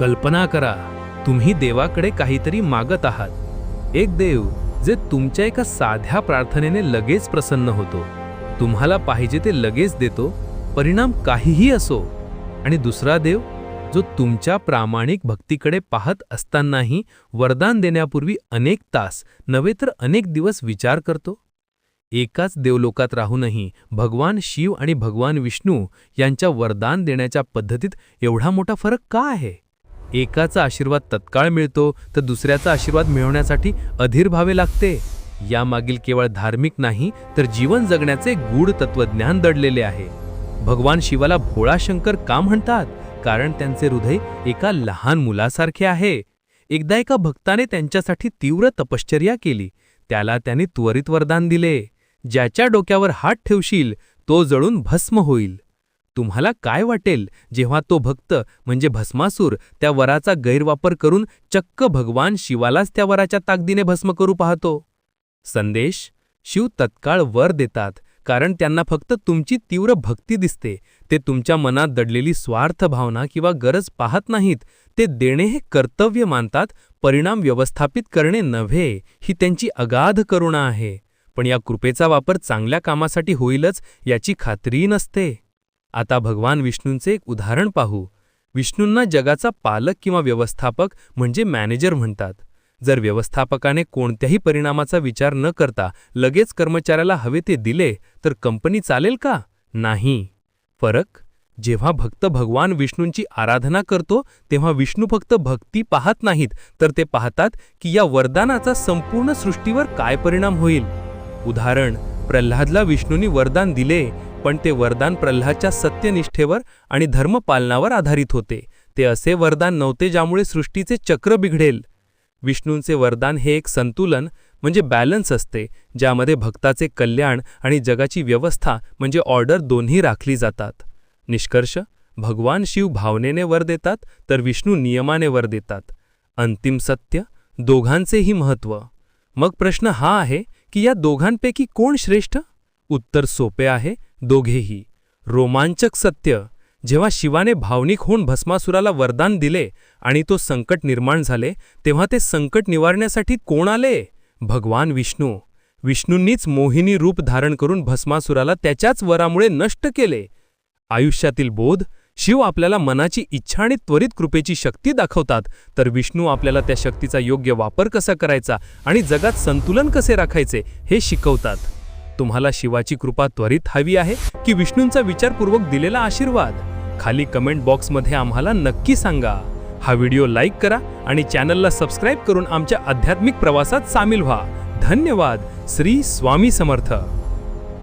कल्पना करा तुम्ही देवाकडे काहीतरी मागत आहात. एक देव जे तुमच्या एका साध्या प्रार्थनेने लगेच प्रसन्न होतो. तुम्हाला पाहिजे ते लगेच देतो परिणाम काहीही असो. आणि दुसरा देव जो तुमच्या प्रामाणिक भक्तीकडे पाहत असतानाही वरदान देण्यापूर्वी अनेक तास नव्हे तर अनेक दिवस विचार करतो? एकाच देवलोकात राहूनही भगवान शिव आणि भगवान विष्णू यांच्या वरदान देण्याच्या पद्धतीत एवढा मोठा फरक का आहे? एकाचा आशीर्वाद तत्काळ मिळतो तर दुसऱ्याचा आशीर्वाद मिळवण्यासाठी अधीर व्हावे लागते. यामागील केवळ धार्मिक नाही तर जीवन जगण्याचे गूढ तत्वज्ञान दडलेले आहे. भगवान शिवाला भोळा शंकर का म्हणतात? कारण त्यांचे हृदय एका लहान मुलासारखे आहे. एकदा एका भक्ताने त्यांच्यासाठी तीव्र तपश्चर्या केली. त्याला त्यांनी त्वरित वरदान दिले. ज्याच्या डोक्यावर हात ठेवशील तो जळून भस्म होईल. तुम्हाला काय वाटेल? जेव्हा तो भक्त म्हणजे भस्मासूर त्या वराचा गैरवापर करून चक्क भगवान शिवालाच त्या वराच्या ताकदीने भस्म करू पाहतो. संदेश शिव तत्काळ वर देतात कारण त्यांना फक्त तुमची तीव्र भक्ती दिसते. ते तुमच्या मनात दडलेली स्वार्थ भावना किंवा गरज पाहत नाहीत. ते देणे हे कर्तव्य मानतात परिणाम व्यवस्थापित करणे नव्हे ही त्यांची अगाध करुणा आहे. पण या कृपेचा वापर चांगल्या कामासाठी होईलच याची खात्रीही नसते. आता भगवान विष्णूंचे एक उदाहरण पाहू. विष्णूंना जगाचा पालक किंवा व्यवस्थापक म्हणजे मॅनेजर म्हणतात. जर व्यवस्थापकाने कोणत्याही परिणामाचा विचार न करता लगेच कर्मचाऱ्याला हवे ते दिले तर कंपनी चालेल का? नाही. फरक? जेव्हा भक्त भगवान विष्णूंची आराधना करतो तेव्हा विष्णू फक्त भक्ती पाहत नाहीत तर ते पाहतात की या वरदानाचा संपूर्ण सृष्टीवर काय परिणाम होईल. उदाहरण प्रल्हादला विष्णूंनी वरदान दिले पण ते वरदान प्रल्हादच्या सत्यनिष्ठेवर आणि धर्मपालनावर आधारित होते. ते असे वरदान नव्हते ज्यामुळे सृष्टीचे चक्र बिघडेल. विष्णूंचे वरदान हे एक संतुलन म्हणजे बॅलन्स असते ज्यामध्ये भक्ताचे कल्याण आणि जगाची व्यवस्था म्हणजे ऑर्डर दोन्ही राखली जातात. निष्कर्ष भगवान शिव भावनेने वर देतात तर विष्णू नियमाने वर देतात. अंतिम सत्य दोघांचेही महत्त्व मग प्रश्न हा आहे की या दोघांपैकी कोण श्रेष्ठ? उत्तर सोपे आहे दोघेही. रोमांचक सत्य. जेव्हा शिवाने भावनिक होऊन भस्मासुराला वरदान दिले आणि तो संकट निर्माण झाले तेव्हा ते संकट निवारण्यासाठी कोण आले? भगवान विष्णू. विष्णूंनीच मोहिनी रूप धारण करून भस्मासुराला त्याच्याच वरामुळे नष्ट केले. आयुष्यातील बोध. शिव आपल्याला मनाची इच्छा आणि त्वरित कृपेची शक्ती दाखवतात. तर विष्णू आपल्याला त्या शक्तीचा योग्य वापर कसा करायचा आणि जगात संतुलन कसे राखायचे हे शिकवतात. तुम्हाला शिवाची कृपा त्वरित हवी आहे की विष्णूंचा विचारपूर्वक दिलेला आशीर्वाद? खाली कमेंट बॉक्समध्ये आम्हाला नक्की सांगा. हा व्हिडिओ लाईक करा आणि चॅनलला सबस्क्राईब करून आमच्या आध्यात्मिक प्रवासात सामील व्हा. धन्यवाद. श्री स्वामी समर्थ.